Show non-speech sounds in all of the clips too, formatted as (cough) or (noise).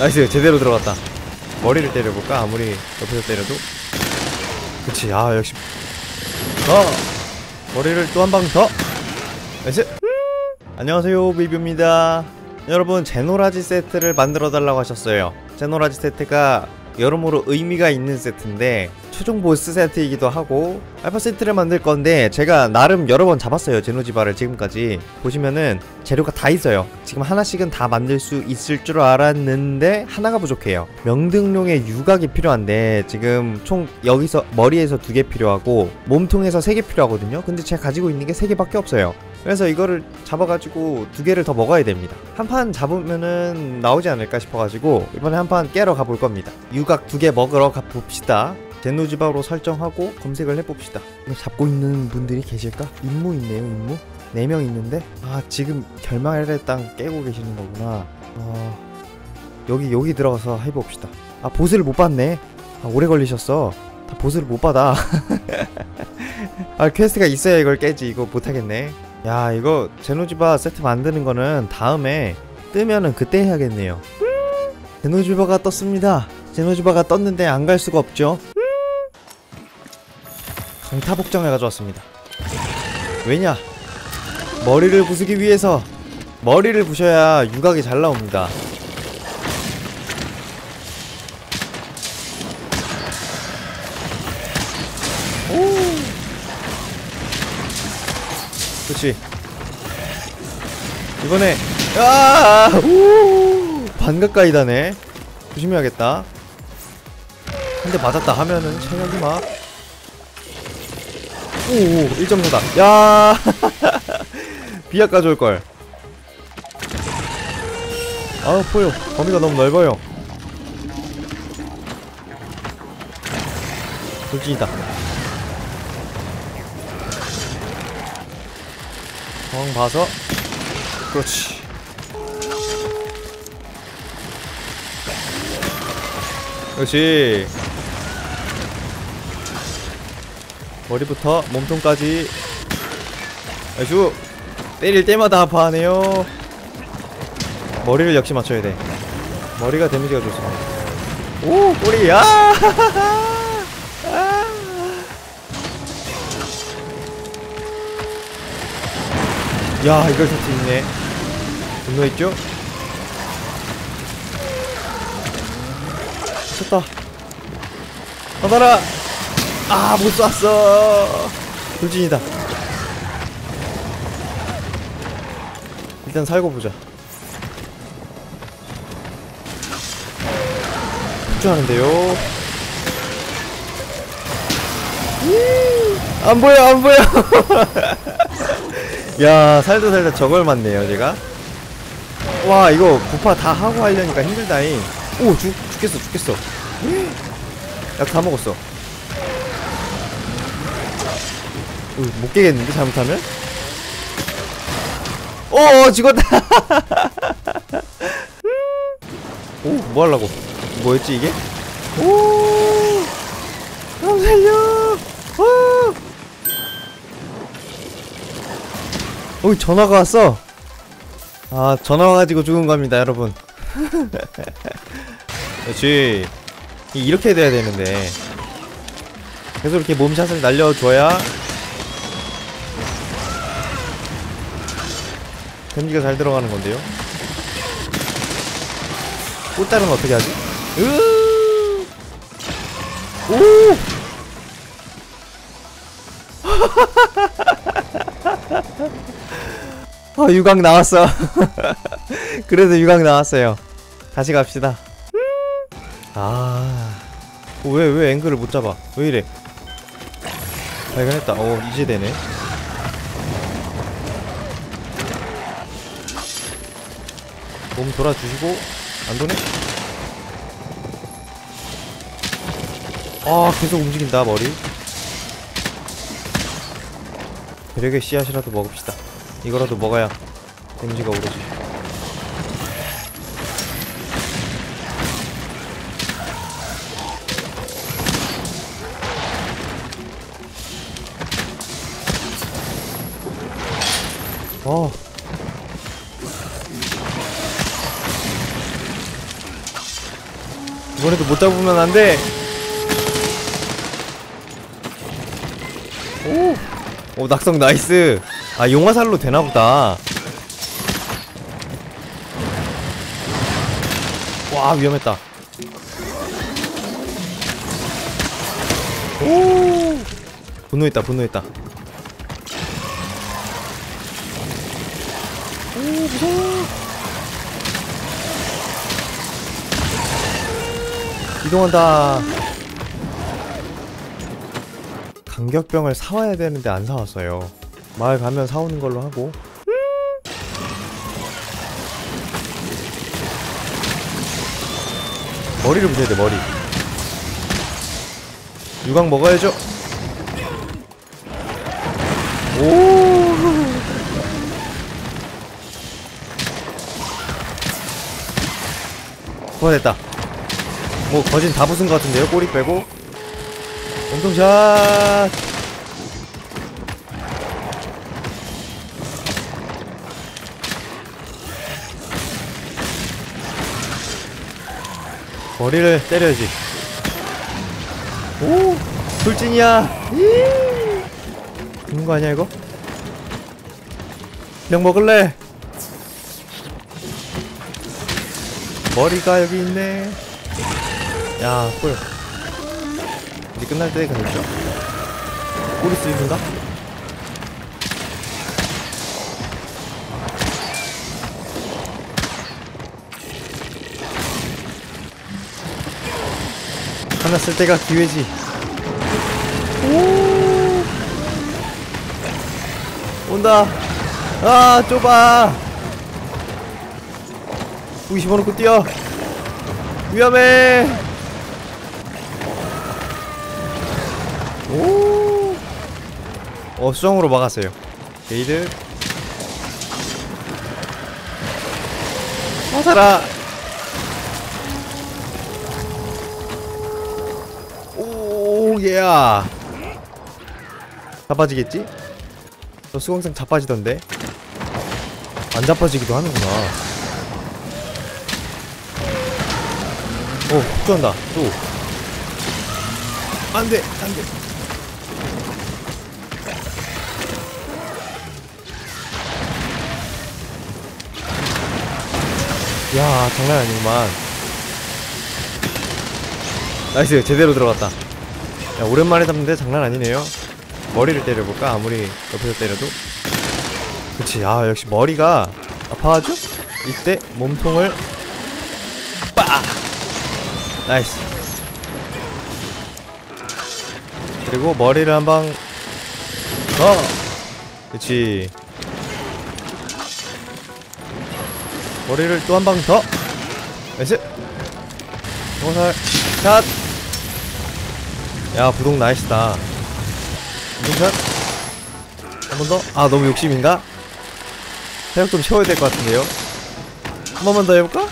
나이스 제대로 들어갔다. 머리를 때려볼까? 아무리 옆에서 때려도? 그치 아 역시. 어 머리를 또 한 방 더! 나이스! 안녕하세요 비뷰입니다. 여러분 제노라지 세트를 만들어 달라고 하셨어요. 제노라지 세트가 여러모로 의미가 있는 세트인데 최종 보스 세트이기도 하고 알파 세트를 만들 건데 제가 나름 여러 번 잡았어요 제노지바를 지금까지. 보시면은 재료가 다 있어요. 지금 하나씩은 다 만들 수 있을 줄 알았는데 하나가 부족해요. 명등룡의 유각이 필요한데 지금 총 여기서 머리에서 두 개 필요하고 몸통에서 세 개 필요하거든요. 근데 제가 가지고 있는 게 세 개밖에 없어요 그래서 이거를 잡아가지고 두 개를 더 먹어야 됩니다. 한 판 잡으면은 나오지 않을까 싶어가지고 이번에 한 판 깨러 가볼 겁니다. 유각 두 개 먹으러 가봅시다. 제노지바로 설정하고 검색을 해봅시다. 잡고 있는 분들이 계실까? 임무 있네요, 임무. 네명 있는데 아 지금 결말의 땅 깨고 계시는 거구나. 어 여기 여기 들어가서 해봅시다. 아 보스를 못 봤네. 아 오래 걸리셨어. 다 보스를 못 받아. (laughs) 아 퀘스트가 있어야 이걸 깨지. 이거 못하겠네. 야 이거 제노지바 세트 만드는 거는 다음에 뜨면은 그때 해야겠네요. 제노지바가 떴습니다. 제노지바가 떴는데 안 갈 수가 없죠. 강타 복장을 가져왔습니다. 왜냐? 머리를 부수기 위해서 머리를 부셔야 유각이 잘 나옵니다 그치 이번에 아! 우! 반 가까이 다네. 조심해야겠다. 한 대 맞았다 하면은 체력이 막. 오오 1.4다. 야! (laughs) 비약 가져올걸. 아 보여. 범위가 너무 넓어요. 돌진이다 상황 봐서. 그렇지. 그렇지. 머리부터 몸통까지. 아주 때릴 때마다 아파하네요. 머리를 역시 맞춰야 돼. 머리가 데미지가 좋습니다. 오 꼬리. 야 (laughs) 야 이걸 살수 있네. 분노했죠? 쳤다. 받아라! 아 못 쐈어. 돌진이다. 일단 살고 보자. 폭주하는데요? 안 보여 안 보여 (laughs) 야 살다 살다 저걸 맞네요 제가. 와 이거 부파 다 하고 하려니까 힘들다잉. 오 죽, 죽겠어 죽겠어. 약 다 먹었어. 오, 못 깨겠는데 잘못하면? 오 죽었다. (laughs) 오 뭐하려고? 뭐였지 이게? 오형 살려 어 전화가 왔어. 아 전화 와가지고 죽은 겁니다 여러분. (laughs) 그렇지 이렇게 돼야 되는데. 계속 이렇게 몸샷을 날려줘야 데미지가 잘 들어가는 건데요? 꽃다른 어떻게 하지? 으! 오! (laughs) 어 유광 나왔어. (laughs) 그래도 유광 나왔어요. 다시 갑시다. 아 왜 왜 앵글을 못 잡아? 왜 이래? 발견했다. 어 이제 되네. 몸 돌아주시고 안 도네? 아 계속 움직인다 머리. 배력의 씨앗이라도 먹읍시다 이거라도 먹어야 데미지가 오르지 어 이번에도 못 잡으면 안 돼. 오, 오 낙성 나이스. 아 용화살로 되나 보다. 와 위험했다. 오, 분노했다 분노했다. 오 무서워. 이동한다. 간격병을 사와야 되는데 안 사왔어요. 마을 가면 사오는 걸로 하고. 머리를 부셔야 돼 머리. 유광 먹어야죠. 오. 부활됐다. 뭐 거진 다 부순 것 같은데요? 꼬리 빼고 엄청 샷 머리를 때려야지 오 돌진이야 죽는 거 아니야 이거? 그냥 먹을래 머리가 여기 있네 야, 꿀. 이제 끝날 때가 됐죠? 꼬리 쓰이는 쓸 때가 기회지. 오! 온다. 아, 좁아. 우기 집어넣고 뛰어. 위험해. 오. 어, 수정으로 막았어요. 게이드. 화살아. 오, 예야. 자빠지겠지? 저 수공상 자빠지던데. 안 자빠지기도 하는구나. 오, 폭주한다. 또. 안 돼, 안 돼. 야 장난 아니구만 나이스 제대로 들어갔다 야 오랜만에 잡는데 장난 아니네요. 머리를 때려볼까? 아무리 옆에서 때려도. 그치 아 역시 머리가 아파가죠 이때 몸통을 빠 나이스. 그리고 머리를 한방 어 그치. 머리를 또 한 방 더! 나이스! 화살 샷! 야 부동 나이스다. 부동샷 한 번 더? 아 너무 욕심인가? 체력 좀 채워야 될 것 같은데요? 한 번만 더 해볼까?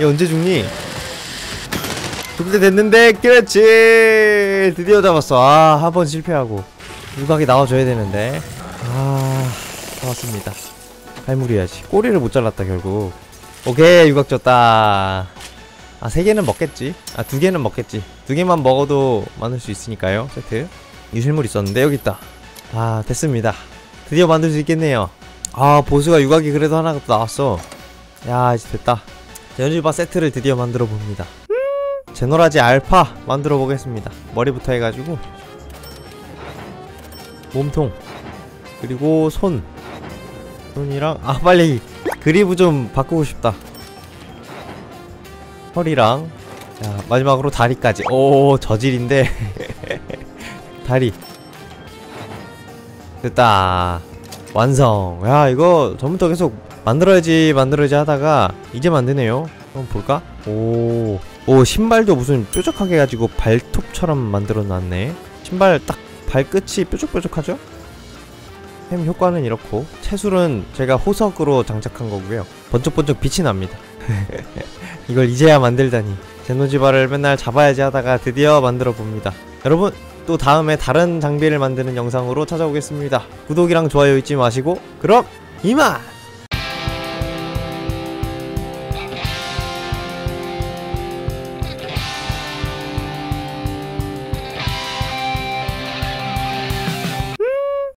얘 언제 죽니? 때 됐는데 그렇지! 드디어 잡았어. 아 한 번 실패하고. 유각이 나와줘야 되는데. 아 잡았습니다. 할무리야지. 꼬리를 못 잘랐다 결국. 오케이 유각 줬다. 아 세 개는 먹겠지. 아 두 개는 먹겠지 두 개만 먹어도 만들 수 있으니까요 세트. 유실물 있었는데 여기 있다. 아 됐습니다. 드디어 만들 수 있겠네요. 아 보수가 유각이 그래도 하나가 또 나왔어. 야 이제 됐다. 연일바 세트를 드디어 만들어 봅니다. 제노라지 알파 만들어 보겠습니다. 머리부터 해가지고. 몸통. 그리고 손. 손이랑 아 빨리 그리브 좀 바꾸고 싶다. 허리랑 자 마지막으로 다리까지. 오 저질인데. (laughs) 다리. 됐다. 완성. 야 이거 전부터 계속 만들어야지 만들어야지 하다가 이제 만드네요. 한번 볼까? 오, 오 신발도 무슨 뾰족하게 해가지고 발톱처럼 만들어 놨네. 신발 딱 발끝이 뾰족뾰족하죠? 햄 효과는 이렇고 채술은 제가 호석으로 장착한 거고요. 번쩍번쩍 빛이 납니다. (laughs) 이걸 이제야 만들다니 제노지바를 맨날 잡아야지 하다가 드디어 만들어 봅니다. 여러분 또 다음에 다른 장비를 만드는 영상으로 찾아오겠습니다. 구독이랑 좋아요 잊지 마시고 그럼 이만